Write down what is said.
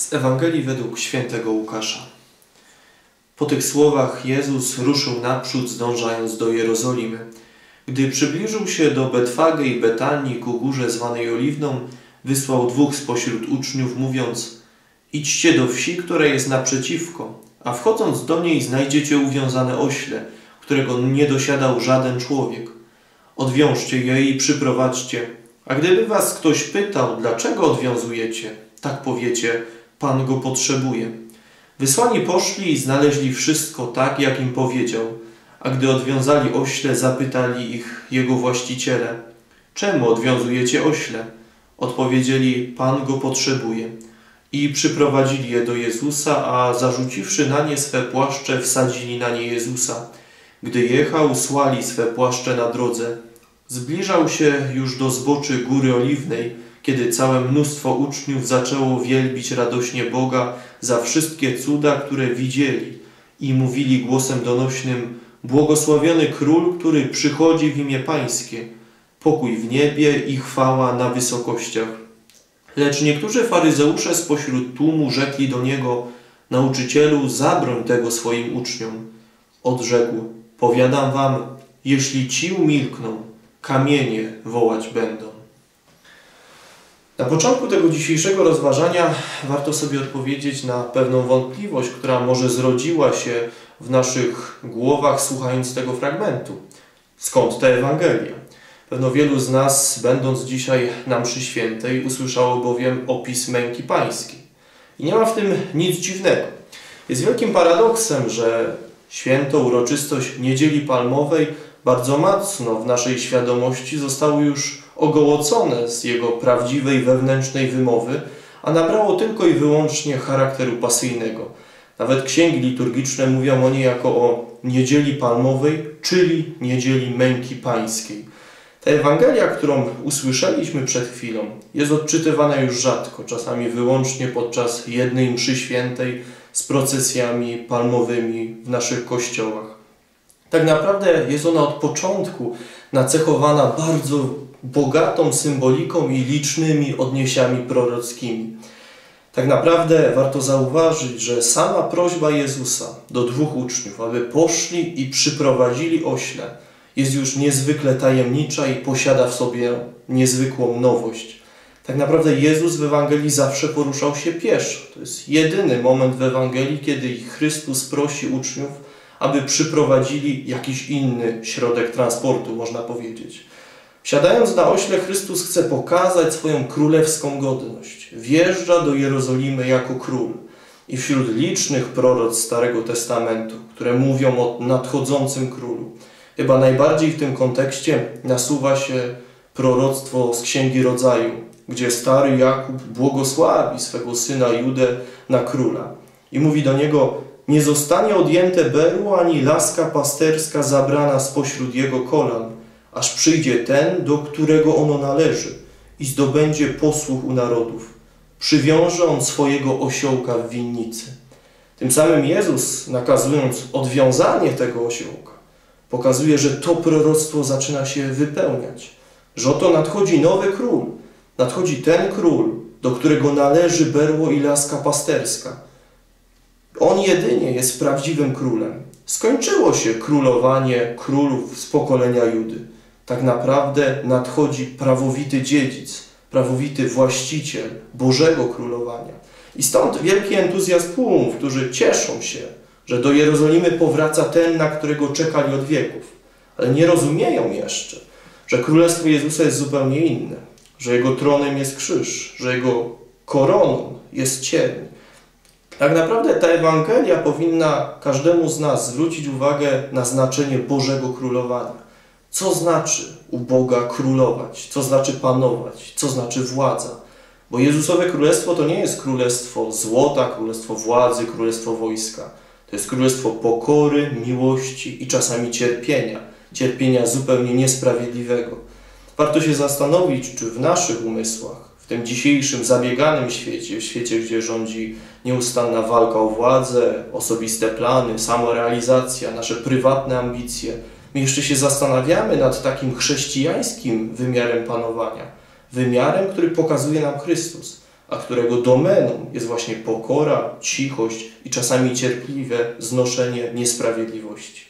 Z Ewangelii według świętego Łukasza. Po tych słowach Jezus ruszył naprzód, zdążając do Jerozolimy. Gdy przybliżył się do Betfage i Betanii ku górze zwanej Oliwną, wysłał dwóch spośród uczniów, mówiąc Idźcie do wsi, która jest naprzeciwko, a wchodząc do niej znajdziecie uwiązane ośle, którego nie dosiadał żaden człowiek. Odwiążcie je i przyprowadźcie. A gdyby was ktoś pytał, dlaczego odwiązujecie, tak powiecie, Pan go potrzebuje. Wysłani poszli i znaleźli wszystko tak, jak im powiedział, a gdy odwiązali ośle, zapytali ich jego właściciele, czemu odwiązujecie ośle? Odpowiedzieli, Pan go potrzebuje. I przyprowadzili je do Jezusa, a zarzuciwszy na nie swe płaszcze, wsadzili na nie Jezusa. Gdy jechał, słali swe płaszcze na drodze. Zbliżał się już do zboczy Góry Oliwnej, kiedy całe mnóstwo uczniów zaczęło wielbić radośnie Boga za wszystkie cuda, które widzieli i mówili głosem donośnym Błogosławiony Król, który przychodzi w imię Pańskie, pokój w niebie i chwała na wysokościach. Lecz niektórzy faryzeusze spośród tłumu rzekli do Niego Nauczycielu, zabroń tego swoim uczniom. Odrzekł, powiadam wam, jeśli ci umilkną, kamienie wołać będą. Na początku tego dzisiejszego rozważania warto sobie odpowiedzieć na pewną wątpliwość, która może zrodziła się w naszych głowach słuchając tego fragmentu. Skąd ta Ewangelia? Pewno wielu z nas, będąc dzisiaj na mszy świętej, usłyszało bowiem opis męki pańskiej. I nie ma w tym nic dziwnego. Jest wielkim paradoksem, że święto, uroczystość Niedzieli Palmowej bardzo mocno w naszej świadomości zostały już ogołocone z jego prawdziwej wewnętrznej wymowy, a nabrało tylko i wyłącznie charakteru pasyjnego. Nawet księgi liturgiczne mówią o niej jako o niedzieli palmowej, czyli niedzieli męki pańskiej. Ta Ewangelia, którą usłyszeliśmy przed chwilą, jest odczytywana już rzadko, czasami wyłącznie podczas jednej mszy świętej z procesjami palmowymi w naszych kościołach. Tak naprawdę jest ona od początku nacechowana bardzo bogatą symboliką i licznymi odniesiami prorockimi. Tak naprawdę warto zauważyć, że sama prośba Jezusa do dwóch uczniów, aby poszli i przyprowadzili ośle, jest już niezwykle tajemnicza i posiada w sobie niezwykłą nowość. Tak naprawdę Jezus w Ewangelii zawsze poruszał się pieszo. To jest jedyny moment w Ewangelii, kiedy Chrystus prosi uczniów, aby przyprowadzili jakiś inny środek transportu, można powiedzieć. Siadając na ośle, Chrystus chce pokazać swoją królewską godność. Wjeżdża do Jerozolimy jako król. I wśród licznych proroc Starego Testamentu, które mówią o nadchodzącym królu, chyba najbardziej w tym kontekście nasuwa się proroctwo z Księgi Rodzaju, gdzie stary Jakub błogosławi swego syna Judę na króla. I mówi do niego, nie zostanie odjęte berło ani laska pasterska zabrana spośród jego kolan, aż przyjdzie ten, do którego ono należy i zdobędzie posłuch u narodów. Przywiąże on swojego osiołka w winnicy. Tym samym Jezus, nakazując odwiązanie tego osiołka, pokazuje, że to proroctwo zaczyna się wypełniać. Że oto nadchodzi nowy król. Nadchodzi ten król, do którego należy berło i laska pasterska. On jedynie jest prawdziwym królem. Skończyło się królowanie królów z pokolenia Judy tak naprawdę nadchodzi prawowity dziedzic, prawowity właściciel Bożego Królowania. I stąd wielki entuzjazm tłumów, którzy cieszą się, że do Jerozolimy powraca ten, na którego czekali od wieków. Ale nie rozumieją jeszcze, że Królestwo Jezusa jest zupełnie inne, że Jego tronem jest krzyż, że Jego koroną jest cierń. Tak naprawdę ta Ewangelia powinna każdemu z nas zwrócić uwagę na znaczenie Bożego Królowania. Co znaczy u Boga królować? Co znaczy panować? Co znaczy władza? Bo Jezusowe Królestwo to nie jest królestwo złota, królestwo władzy, królestwo wojska. To jest królestwo pokory, miłości i czasami cierpienia. Cierpienia zupełnie niesprawiedliwego. Warto się zastanowić, czy w naszych umysłach, tym dzisiejszym zabieganym świecie, w świecie, gdzie rządzi nieustanna walka o władzę, osobiste plany, samorealizacja, nasze prywatne ambicje, My jeszcze się zastanawiamy nad takim chrześcijańskim wymiarem panowania, wymiarem, który pokazuje nam Chrystus. a którego domeną jest właśnie pokora, cichość i czasami cierpliwe znoszenie niesprawiedliwości.